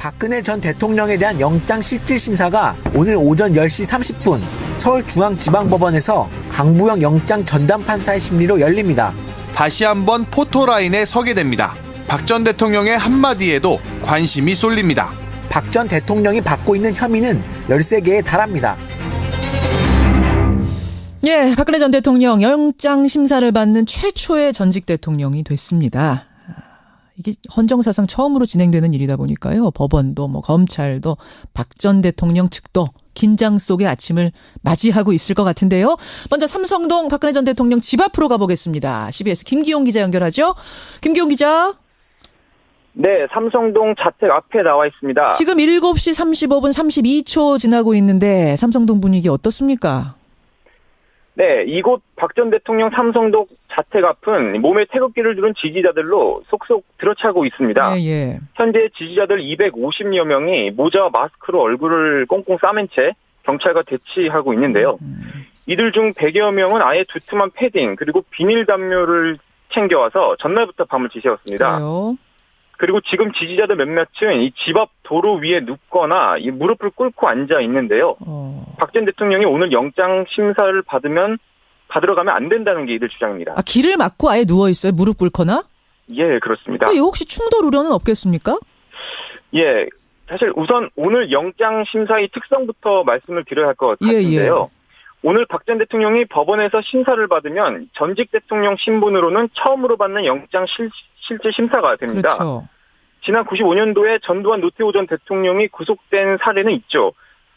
박근혜 전 대통령에 대한 영장 실질 심사가 오늘 오전 10시 30분 서울중앙지방법원에서 강부영 영장 전담 판사의 심리로 열립니다. 다시 한번 포토라인에 서게 됩니다. 박 전 대통령의 한마디에도 관심이 쏠립니다. 박 전 대통령이 받고 있는 혐의는 13개에 달합니다. 예, 박근혜 전 대통령 영장 심사를 받는 최초의 전직 대통령이 됐습니다. 이게 헌정사상 처음으로 진행되는 일이다 보니까요. 법원도 뭐 검찰도 박 전 대통령 측도 긴장 속의 아침을 맞이하고 있을 것 같은데요. 먼저 삼성동 박근혜 전 대통령 집 앞으로 가보겠습니다. CBS 김기용 기자 연결하죠. 김기용 기자. 네, 삼성동 자택 앞에 나와 있습니다. 지금 7시 35분 32초 지나고 있는데 삼성동 분위기 어떻습니까? 네, 이곳 박 전 대통령 삼성동 자택 앞은 몸에 태극기를 두른 지지자들로 속속 들어차고 있습니다. 예, 예. 현재 지지자들 250여 명이 모자와 마스크로 얼굴을 꽁꽁 싸맨 채 경찰과 대치하고 있는데요. 이들 중 100여 명은 아예 두툼한 패딩 그리고 비닐 담요를 챙겨와서 전날부터 밤을 지새웠습니다. 그래요. 그리고 지금 지지자들 몇몇은 이 집 앞 도로 위에 눕거나 이 무릎을 꿇고 앉아 있는데요. 어. 박전 대통령이 오늘 영장 심사를 받으면 받으러 가면 안 된다는 게 이들 주장입니다. 아, 길을 막고 아예 누워 있어요? 무릎 꿇거나? 예, 그렇습니다. 그 혹시 충돌 우려는 없겠습니까? 예, 사실 우선 오늘 영장 심사의 특성부터 말씀을 드려야 할것 예, 같은데요. 오늘 박 전 대통령이 법원에서 심사를 받으면 전직 대통령 신분으로는 처음으로 받는 영장 실, 실질 심사가 됩니다. 그렇죠. 지난 95년도에 전두환 노태우 전 대통령이 구속된 사례는 있죠.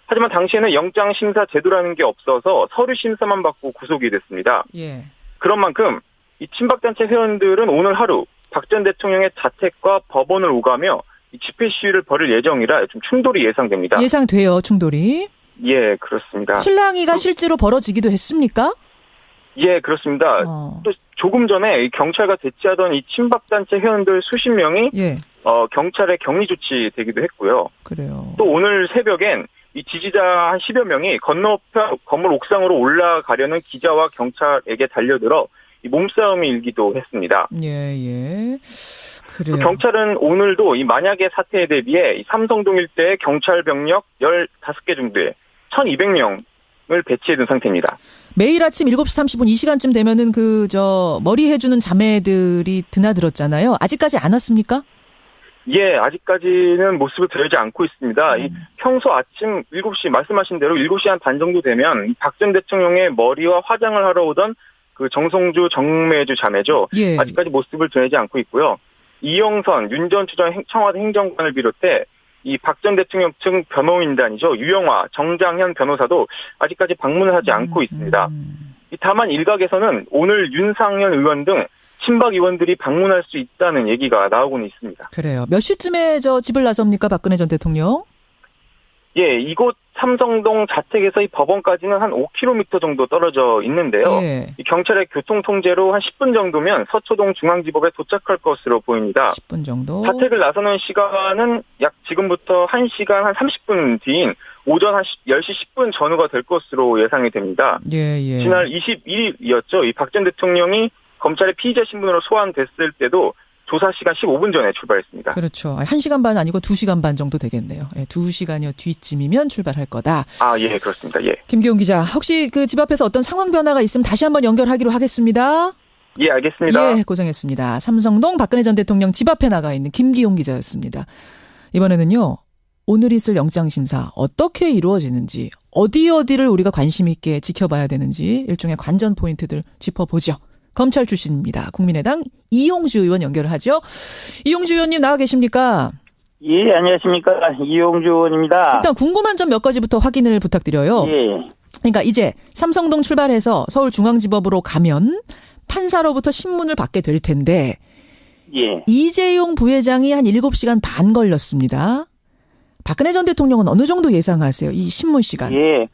하지만 당시에는 영장 심사 제도라는 게 없어서 서류 심사만 받고 구속이 됐습니다. 예. 그런 만큼 이 친박단체 회원들은 오늘 하루 박 전 대통령의 자택과 법원을 오가며 이 집회 시위를 벌일 예정이라 좀 충돌이 예상됩니다. 예상돼요, 충돌이. 예, 그렇습니다. 실랑이가 실제로 벌어지기도 했습니까? 예, 그렇습니다. 어. 또 조금 전에 이 경찰과 대치하던 이 친박단체 회원들 수십 명이 예, 어, 경찰에 격리 조치되기도 했고요. 그래요. 또 오늘 새벽엔 이 지지자 한 10여 명이 건너편 건물 옥상으로 올라가려는 기자와 경찰에게 달려들어 이 몸싸움이 일기도 했습니다. 예, 예. 또 그래요. 경찰은 오늘도 이 만약의 사태에 대비해 이 삼성동 일대의 경찰 병력 15개 정도에 1,200명을 배치해 둔 상태입니다. 매일 아침 7시 30분 이 시간쯤 되면은 그, 저, 머리 해주는 자매들이 드나들었잖아요. 아직까지 안 왔습니까? 예, 아직까지는 모습을 드러지 않고 있습니다. 이 평소 아침 7시 말씀하신 대로 7시 한 반 정도 되면 박전 대통령의 머리와 화장을 하러 오던 그 정성주 정매주 자매죠. 예. 아직까지 모습을 드러내지 않고 있고요. 이영선, 윤전 청와대 행정관을 비롯해 이 박 전 대통령 측 변호인단이죠. 유영화, 정장현 변호사도 아직까지 방문을 하지 않고 있습니다. 음. 이 다만 일각에서는 오늘 윤상현 의원 등 친박 의원들이 방문할 수 있다는 얘기가 나오고는 있습니다. 그래요. 몇 시쯤에 저 집을 나섭니까, 박근혜 전 대통령? 예, 이곳 삼성동 자택에서 이 법원까지는 한 5km 정도 떨어져 있는데요. 예. 이 경찰의 교통 통제로 한 10분 정도면 서초동 중앙지법에 도착할 것으로 보입니다. 10분 정도. 자택을 나서는 시간은 약 지금부터 1시간 한 30분 뒤인 오전 한 10시 10분 전후가 될 것으로 예상이 됩니다. 예, 예. 지난 21일이었죠. 이 박 전 대통령이 검찰의 피의자 신분으로 소환됐을 때도 조사 시간 15분 전에 출발했습니다. 그렇죠. 한 시간 반 아니고 두 시간 반 정도 되겠네요. 예, 두 시간여 뒤쯤이면 출발할 거다. 아, 예, 그렇습니다. 예. 김기용 기자, 혹시 그 집 앞에서 어떤 상황 변화가 있으면 다시 한번 연결하기로 하겠습니다. 예, 알겠습니다. 예, 고생했습니다. 삼성동 박근혜 전 대통령 집 앞에 나가 있는 김기용 기자였습니다. 이번에는요, 오늘 있을 영장심사 어떻게 이루어지는지, 어디 어디를 우리가 관심 있게 지켜봐야 되는지 일종의 관전 포인트들 짚어보죠. 검찰 출신입니다. 국민의당 이용주 의원 연결을 하죠. 이용주 의원님 나와 계십니까? 예, 안녕하십니까. 이용주 의원입니다. 일단 궁금한 점 몇 가지부터 확인을 부탁드려요. 예, 그러니까 이제 삼성동 출발해서 서울중앙지법으로 가면 판사로부터 신문을 받게 될 텐데 예. 이재용 부회장이 한 7시간 반 걸렸습니다. 박근혜 전 대통령은 어느 정도 예상하세요? 이 신문 시간. 예.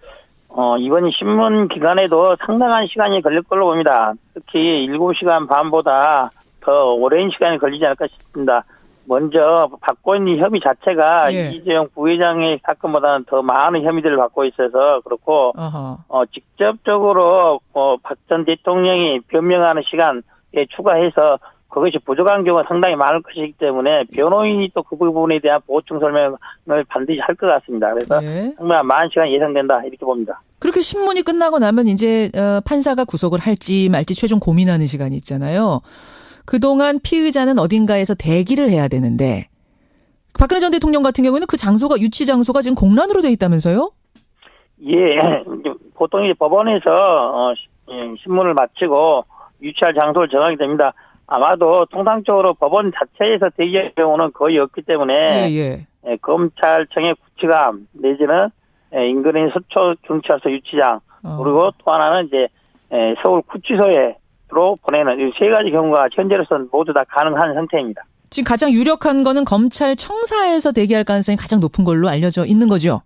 어, 이번 신문 기간에도 상당한 시간이 걸릴 걸로 봅니다. 특히 7시간 반보다 더 오랜 시간이 걸리지 않을까 싶습니다. 먼저 받고 있는 혐의 자체가 예. 이재용 부회장의 사건보다는 더 많은 혐의들을 받고 있어서 그렇고 어허. 어, 직접적으로 어, 박전 대통령이 변명하는 시간에 추가해서 그것이 부족한 경우가 상당히 많을 것이기 때문에 변호인이 또 그 부분에 대한 보충 설명을 반드시 할 것 같습니다. 그래서 예. 정말 많은 시간이 예상된다 이렇게 봅니다. 그렇게 신문이 끝나고 나면 이제 어, 판사가 구속을 할지 말지 최종 고민하는 시간이 있잖아요. 그동안 피의자는 어딘가에서 대기를 해야 되는데 박근혜 전 대통령 같은 경우에는 그 장소가 유치 장소가 지금 공란으로 돼 있다면서요? 예, 보통 이제 법원에서 어, 시- 예, 신문을 마치고 유치할 장소를 정하게 됩니다. 아마도 통상적으로 법원 자체에서 대기할 경우는 거의 없기 때문에 예, 예. 예, 검찰청의 구치감 내지는 예, 인근의 서초 경찰서 유치장 어. 그리고 또 하나는 이제 예, 서울 구치소에로 보내는 이 세 가지 경우가 현재로서는 모두 다 가능한 상태입니다. 지금 가장 유력한 거는 검찰 청사에서 대기할 가능성이 가장 높은 걸로 알려져 있는 거죠.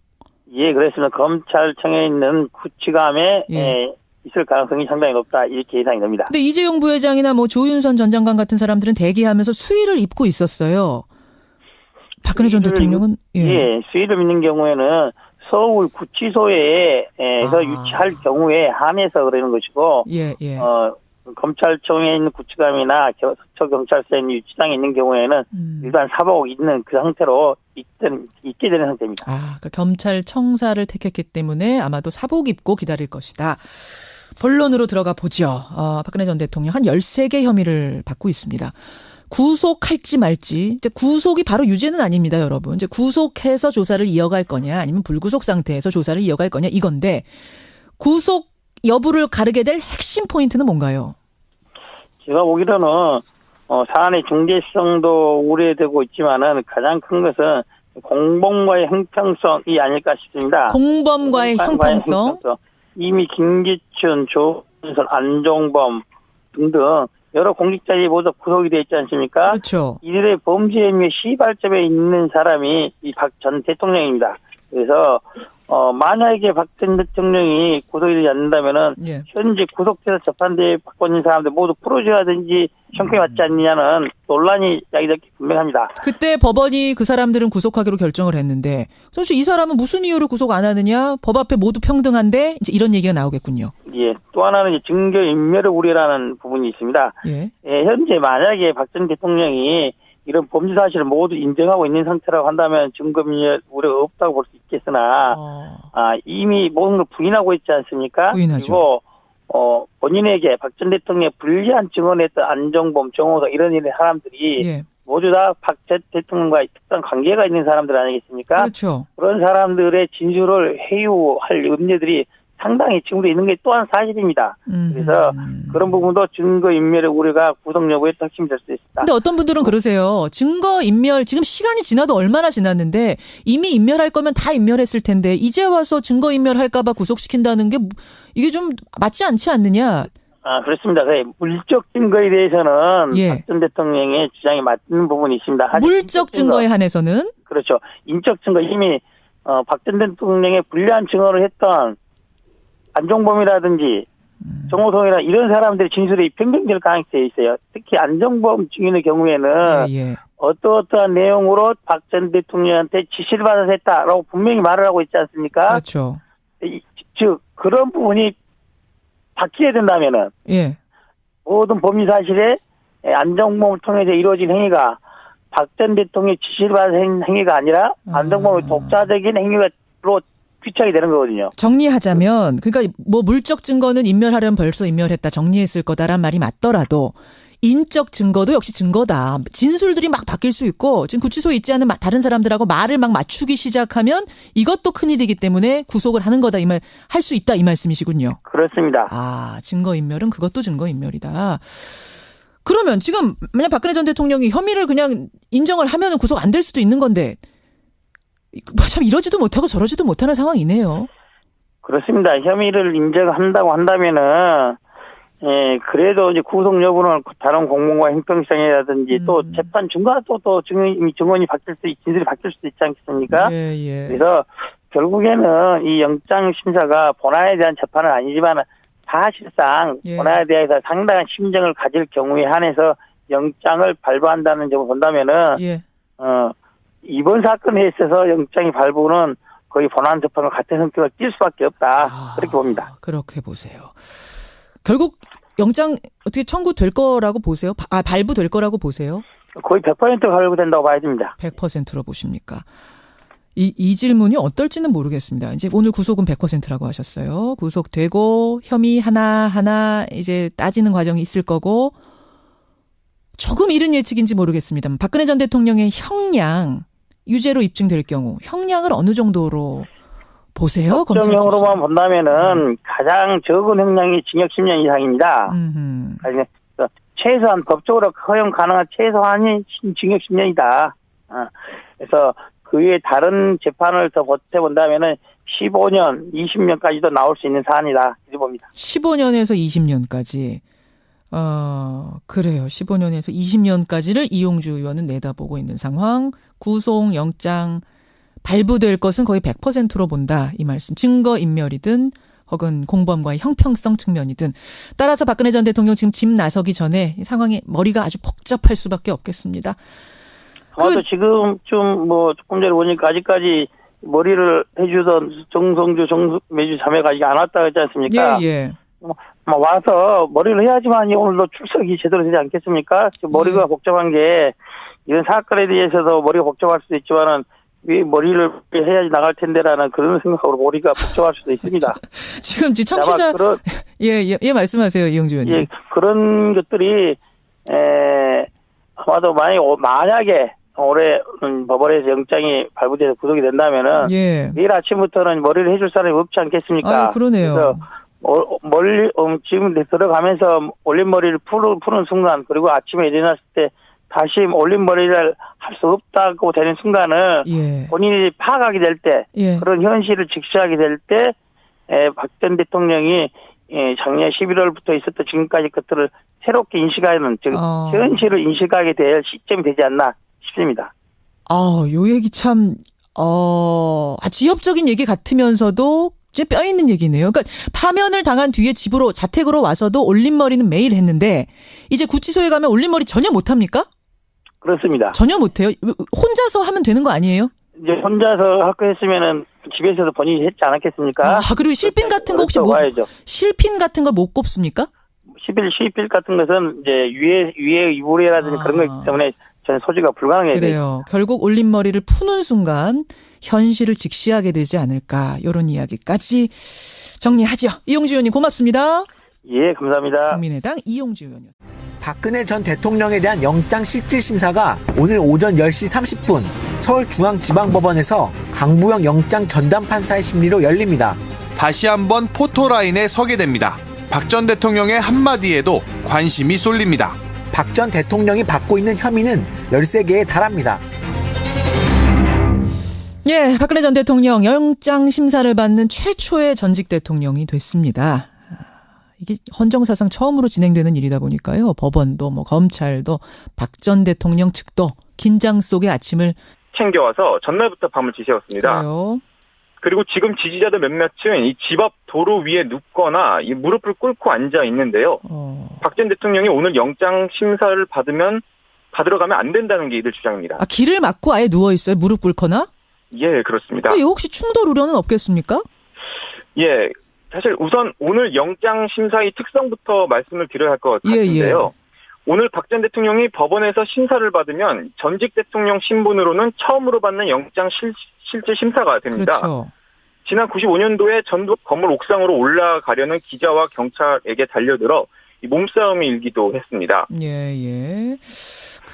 예, 그렇습니다. 검찰청에 있는 구치감에 예. 예, 있을 가능성이 상당히 높다 이렇게 예상이 됩니다. 근데 이재용 부회장이나 뭐 조윤선 전 장관 같은 사람들은 대기하면서 수의를 입고 있었어요. 박근혜 전 대통령은 예. 예, 수위를 믿는 경우에는 서울 구치소에서 아. 유치할 경우에 한해서 그러는 것이고, 예, 예. 어, 검찰청에 있는 구치감이나 겨- 서초 경찰서에 있는 유치장에 있는 경우에는 음. 일반 사복 있는 그 상태로 있든, 있게 되는 상태입니다. 아, 그러니까 경찰 청사를 택했기 때문에 아마도 사복 입고 기다릴 것이다. 본론으로 들어가 보죠. 어, 박근혜 전 대통령 한 13개 혐의를 받고 있습니다. 구속할지 말지. 이제 구속이 바로 유죄는 아닙니다, 여러분. 이제 구속해서 조사를 이어갈 거냐, 아니면 불구속 상태에서 조사를 이어갈 거냐, 이건데, 구속 여부를 가르게 될 핵심 포인트는 뭔가요? 제가 보기로는, 어, 사안의 중대성도 우려되고 있지만은 가장 큰 것은 공범과의 형평성이 아닐까 싶습니다. 공범과의 공범과의 형평성. 형평성. 이미 김기춘, 조은선, 안종범 등등 여러 공직자들이 모두 구속이 되어 있지 않습니까? 그렇죠. 이들의 범죄 혐의 시발점에 있는 사람이 이 박 전 대통령입니다. 그래서 어 만약에 박 전 대통령이 구속이 되지 않는다면은 예. 현재 구속돼서 재판대에 있는 사람들 모두 풀어줘야든지 형평이 맞지 않느냐는 논란이 야기될 게 분명합니다. 그때 법원이 그 사람들은 구속하기로 결정을 했는데, 사실 이 사람은 무슨 이유로 구속 안 하느냐? 법 앞에 모두 평등한데, 이제 이런 얘기가 나오겠군요. 예, 또 하나는 증거 인멸을 우려라는 부분이 있습니다. 예. 예, 현재 만약에 박 전 대통령이 이런 범죄 사실을 모두 인정하고 있는 상태라고 한다면 증거 인멸 우려가 없다고 볼 수 있겠으나 어, 아, 이미 모든 걸 부인하고 있지 않습니까? 부인하죠. 그리고 어, 본인에게 박 전 대통령의 불리한 증언했던 안정범, 정호석 이런 이런 사람들이 예. 모두 다박전 대통령과 특별한 관계가 있는 사람들 아니겠습니까? 그렇죠. 그런 사람들의 진술을 회유할 염려들이 상당히 지금도 있는 게 또한 사실입니다. 음. 그래서 그런 부분도 증거 인멸의 우려가 구속 여부에 핵심이 될 수 있습니다. 근데 어떤 분들은 그러세요. 증거 인멸, 지금 시간이 지나도 얼마나 지났는데, 이미 인멸할 거면 다 인멸했을 텐데, 이제 와서 증거 인멸 할까봐 구속시킨다는 게, 뭐- 이게 좀 맞지 않지 않느냐? 아, 그렇습니다. 그 물적 증거에 대해서는 예. 박전 대통령의 주장이 맞는 부분이 있습니다. 물적 인적 증거, 증거에 한해서는, 그렇죠. 인적 증거 이미 어, 박전 대통령의 불리한 증언을 했던 안종범이라든지 음. 정호성이나 이런 사람들의 진술이 변경될 가능성이 있어요. 특히 안종범 증인의 경우에는 예, 예. 어떠어떠한 내용으로 박 전 대통령한테 지시를 받아서 했다라고 분명히 말을 하고 있지 않습니까? 그렇죠. 이- 즉 그런 부분이 바뀌어야 된다면은 예. 모든 범죄 사실에 안정범을 통해서 이루어진 행위가 박 전 대통령의 지시를 받은 행- 행위가 아니라 아. 안정범의 독자적인 행위로 귀착이 되는 거거든요. 정리하자면 그러니까 뭐 물적 증거는 인멸하려면 벌써 인멸했다 정리했을 거다란 말이 맞더라도 인적 증거도 역시 증거다. 진술들이 막 바뀔 수 있고 지금 구치소에 있지 않은 마- 다른 사람들하고 말을 막 맞추기 시작하면 이것도 큰일이기 때문에 구속을 하는 거다 이 말 할 수 있다 이 말씀이시군요. 그렇습니다. 아 증거 인멸은 그것도 증거 인멸이다. 그러면 지금 만약 박근혜 전 대통령이 혐의를 그냥 인정을 하면은 구속 안 될 수도 있는 건데 뭐 참 이러지도 못하고 저러지도 못하는 상황이네요. 그렇습니다. 혐의를 인정한다고 한다면은 예, 그래도 이제 구속 여부는 다른 공무원과 형평성이라든지 또 음. 재판 재판 중간에 또, 또 증언이, 증언이 바뀔 수, 있- 진술이 바뀔 수도 있지 않겠습니까? 예, 예. 그래서 결국에는 이 영장 심사가 본안에 대한 재판은 아니지만 사실상 예. 본안에 대해서 상당한 심정을 가질 경우에 한해서 영장을 발부한다는 점을 본다면은 예. 어 이번 사건에 있어서 영장이 발부는 거의 본안 재판과 같은 성격을 띌 수밖에 없다 아, 그렇게 봅니다. 그렇게 보세요. 결국 영장 어떻게 청구될 거라고 보세요? 바- 아, 발부될 거라고 보세요? 거의 100% 발부된다고 봐야 됩니다. 100%로 보십니까? 이, 이 질문이 어떨지는 모르겠습니다. 이제 오늘 구속은 100%라고 하셨어요. 구속되고 혐의 하나하나 이제 따지는 과정이 있을 거고 조금 이른 예측인지 모르겠습니다만 박근혜 전 대통령의 형량 유죄로 입증될 경우 형량을 어느 정도로 보세요? 법정형으로만 본다면은 가장 적은 형량이 징역 10년 이상입니다. 음. 그 최소한 법적으로 허용 가능한 최소한이 신- 징역 10년이다. 어, 그래서 그 외에 다른 재판을 더 버텨본다면은 15년, 20년까지도 나올 수 있는 사안이다. 이렇게 봅니다. 15년에서 20년까지. 어, 그래요. 15년에서 20년까지를 이용주 의원은 내다보고 있는 상황. 구속 영장 발부될 것은 거의 100%로 본다. 이 말씀. 증거 인멸이든 혹은 공범과의 형평성 측면이든 따라서 박근혜 전 대통령 지금 집 나서기 전에 이 상황이 머리가 아주 복잡할 수밖에 없겠습니다. 아마도 그- 지금 좀 뭐 조금 전에 보니까 아직까지 머리를 해주던 정성주, 정매주 자매가 아직 안 왔다 그랬지 않습니까? 예, 예. 뭐 와서 머리를 해야지만이 오늘도 출석이 제대로 되지 않겠습니까? 지금 머리가 네. 복잡한 게 이런 사건에 대해서도 머리가 복잡할 수도 있지만은 왜 머리를 해야지 나갈 텐데라는 그런 생각으로 머리가 복잡할 수도 있습니다. 지금 지금 아마 청취자 그런 예, 예, 예 말씀하세요. 이용주 의원님. 예, 그런 것들이 에 아마도 만약 만약에 올해 음, 법원에서 영장이 발부돼서 구속이 된다면은 예. 내일 아침부터는 머리를 해줄 사람이 없지 않겠습니까? 아, 그러네요. 어, 멀리 음, 지금 들어가면서 올린 머리를 푸는, 푸는 순간 그리고 아침에 일어났을 때 다시 올린 머리를 할 수 없다고 되는 순간은 예. 본인이 파악하게 될때 예. 그런 현실을 직시하게 될 때 박 전 대통령이 예, 작년 11월부터 있었던 지금까지 것들을 새롭게 인식하는 즉 어. 현실을 인식하게 될 시점이 되지 않나 싶습니다. 아, 요 얘기 참, 어, 아, 지엽적인 얘기 같으면서도 이제 뼈 있는 얘기네요. 그러니까 파면을 당한 뒤에 집으로, 자택으로 와서도 올림머리는 매일 했는데, 이제 구치소에 가면 올림머리 전혀 못 합니까? 그렇습니다. 전혀 못 해요? 혼자서 하면 되는 거 아니에요? 이제 혼자서 학교 했으면은 집에서도 본인이 했지 않았겠습니까? 아, 그리고 실핀 같은 거 혹시 못, 와야죠. 실핀 같은 걸 못 꼽습니까? 11, 11 같은 것은 이제 위에 위에 이불이라든지 아. 그런 거 있기 때문에 저는 소지가 불가능해요. 그래요. 결국 올림머리를 푸는 순간 현실을 직시하게 되지 않을까, 요런 이야기까지 정리하죠. 이용주 의원님 고맙습니다. 예, 감사합니다. 국민의당 이용주 의원이요. 박근혜 전 대통령에 대한 영장 실질 심사가 오늘 오전 10시 30분 서울중앙지방법원에서 강부영 영장 전담 판사의 심리로 열립니다. 다시 한번 포토라인에 서게 됩니다. 박 전 대통령의 한마디에도 관심이 쏠립니다. 박 전 대통령이 받고 있는 혐의는 13개에 달합니다. 예, 박근혜 전 대통령 영장 심사를 받는 최초의 전직 대통령이 됐습니다. 이게 헌정사상 처음으로 진행되는 일이다 보니까요. 법원도 뭐 검찰도 박 전 대통령 측도 긴장 속의 아침을 챙겨와서 전날부터 밤을 지새웠습니다. 그래요. 그리고 지금 지지자들 몇몇은 이 집 앞 도로 위에 눕거나 이 무릎을 꿇고 앉아 있는데요. 어. 박전 대통령이 오늘 영장 심사를 받으면 받으러 가면 안 된다는 게 이들 주장입니다. 아, 길을 막고 아예 누워 있어요. 무릎 꿇거나? 예, 그렇습니다. 그 이거 혹시 충돌 우려는 없겠습니까? 예, 사실 우선 오늘 영장 심사의 특성부터 말씀을 드려야 할것 예, 같은데요. 오늘 박 전 대통령이 법원에서 심사를 받으면 전직 대통령 신분으로는 처음으로 받는 영장 실, 실질 심사가 됩니다. 그렇죠. 지난 95년도에 전북 건물 옥상으로 올라가려는 기자와 경찰에게 달려들어 이 몸싸움이 일기도 했습니다. 예, 예.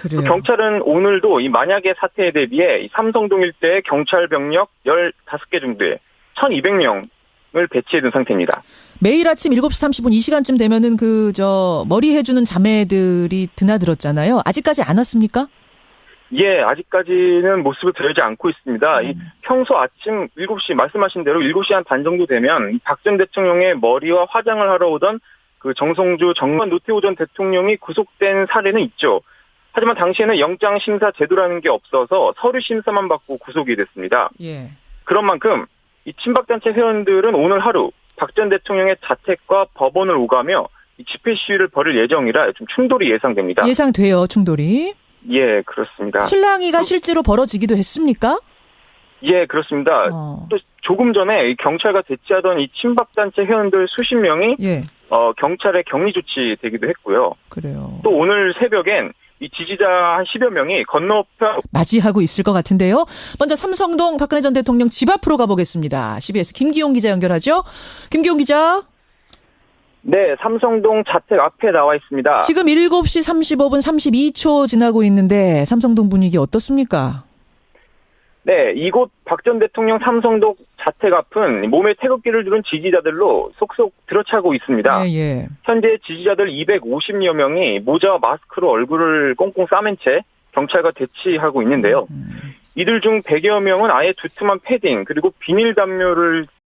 그 그래요. 경찰은 오늘도 이 만약의 사태에 대비해 이 삼성동 일대에 경찰 병력 15개 정도에 1,200명을 배치해 둔 상태입니다. 매일 아침 7시 30분 이 시간쯤 되면은 그, 저, 머리 해주는 자매들이 드나들었잖아요. 아직까지 안 왔습니까? 예, 아직까지는 모습을 드러지 않고 있습니다. 이 평소 아침 7시 말씀하신 대로 7시 한 반 정도 되면 박전 대통령의 머리와 화장을 하러 오던 그 정성주 정관 노태우 전 대통령이 구속된 사례는 있죠. 하지만 당시에는 영장 심사 제도라는 게 없어서 서류 심사만 받고 구속이 됐습니다. 예. 그런 만큼 이 친박단체 회원들은 오늘 하루 박 전 대통령의 자택과 법원을 오가며 이 집회 시위를 벌일 예정이라 좀 충돌이 예상됩니다. 예상돼요, 충돌이. 예, 그렇습니다. 신랑이가 실제로 벌어지기도 했습니까? 예, 그렇습니다. 어. 또 조금 전에 이 경찰과 대치하던 이 친박단체 회원들 수십 명이 예. 어, 경찰의 격리 조치되기도 했고요. 그래요. 또 오늘 새벽엔 이 지지자 한 10여 명이 건너편 맞이하고 있을 것 같은데요. 먼저 삼성동 박근혜 전 대통령 집 앞으로 가보겠습니다. CBS 김기용 기자 연결하죠. 김기용 기자. 네, 삼성동 자택 앞에 나와 있습니다. 지금 7시 35분 32초 지나고 있는데 삼성동 분위기 어떻습니까? 네, 이곳 박 전 대통령 삼성동 자택 앞은 몸에 태극기를 두른 지지자들로 속속 들어차고 있습니다. 예, 예. 현재 지지자들 250여 명이 모자와 마스크로 얼굴을 꽁꽁 싸맨 채 경찰과 대치하고 있는데요. 이들 중 100여 명은 아예 두툼한 패딩 그리고 비닐 담요를